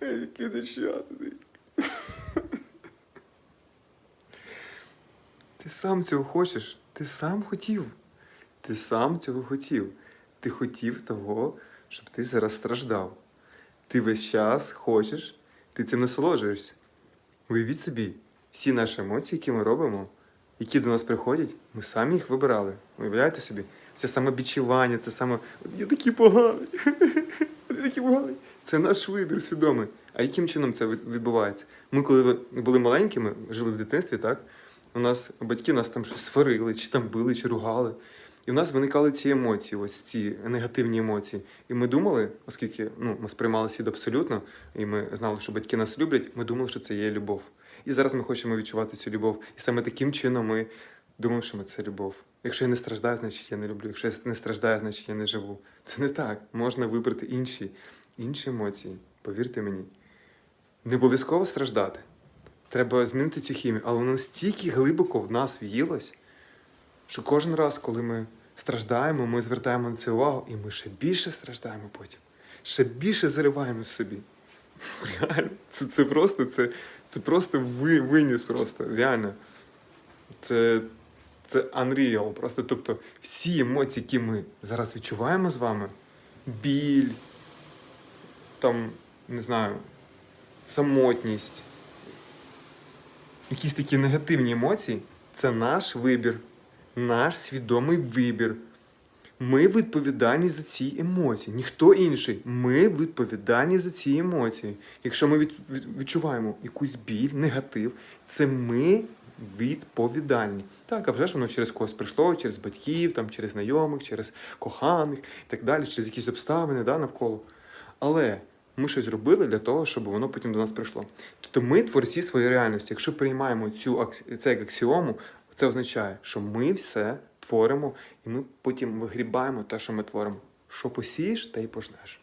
Який нещасний. Ти сам цього хочеш. Ти сам хотів. Ти сам цього хотів. Ти хотів того, щоб ти зараз страждав. Ти весь час хочеш, ти цим насолоджуєшся. Уявіть собі, всі наші емоції, які ми робимо, які до нас приходять, ми самі їх вибирали. Уявляєте собі? Це самобічування, це саме. От я такий поганий. Я такий поганий. Це наш вибір свідомий. А яким чином це від- відбувається? Ми, коли були маленькими, жили в дитинстві, так? У нас батьки нас там щось сварили, чи там били, чи ругали. І в нас виникали ці емоції, ось ці негативні емоції. І ми думали, оскільки ну, ми сприймали світ абсолютно, і ми знали, що батьки нас люблять, ми думали, що це є любов. І зараз ми хочемо відчувати цю любов. І саме таким чином ми думаємо, що ми це любов. Якщо я не страждаю, значить я не люблю. Якщо я не страждаю, значить я не живу. Це не так. Можна вибрати інші, інші емоції. Повірте мені. Не обов'язково страждати. Треба змінити цю хімію, але воно настільки глибоко в нас в'їлось, що кожен раз, коли ми страждаємо, ми звертаємо на це увагу, і ми ще більше страждаємо потім. Ще більше зариваємо собі. Реально, це, це просто, це, це просто ви, виніс просто, реально. Це, це unreal. Просто, тобто, всі емоції, які ми зараз відчуваємо з вами, біль, там, не знаю, самотність, якісь такі негативні емоції, це наш вибір, наш свідомий вибір. Ми відповідальні за ці емоції, ніхто інший. Ми відповідальні за ці емоції. Якщо ми від, від- відчуваємо якусь біль, негатив, це ми відповідальні. Так, а вже ж воно через когось прийшло, через батьків, там, через знайомих, через коханих і так далі, через якісь обставини да, навколо. Але ми щось робили для того, щоб воно потім до нас прийшло. Тобто ми творці своєї реальності. Якщо приймаємо цю це аксіому, це означає, що ми все творимо, і ми потім вигрібаємо те, що ми творимо. Що посієш, те й пожнеш.